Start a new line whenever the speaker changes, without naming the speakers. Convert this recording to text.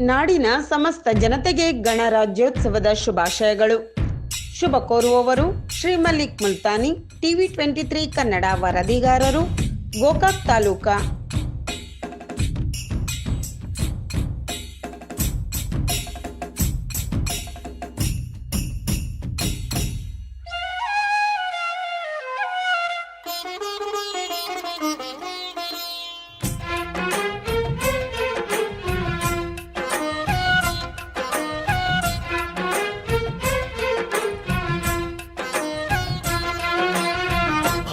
ನಾಡಿನ ಸಮಸ್ತ ಜನತೆಗೆ ಗಣರಾಜ್ಯೋತ್ಸವದ ಶುಭಾಶಯಗಳು. ಶುಭ ಕೋರುವವರು Shri Mallik Multani, TV twenty three Kannada ವರದಿಗಾರರು, Gokak taluka.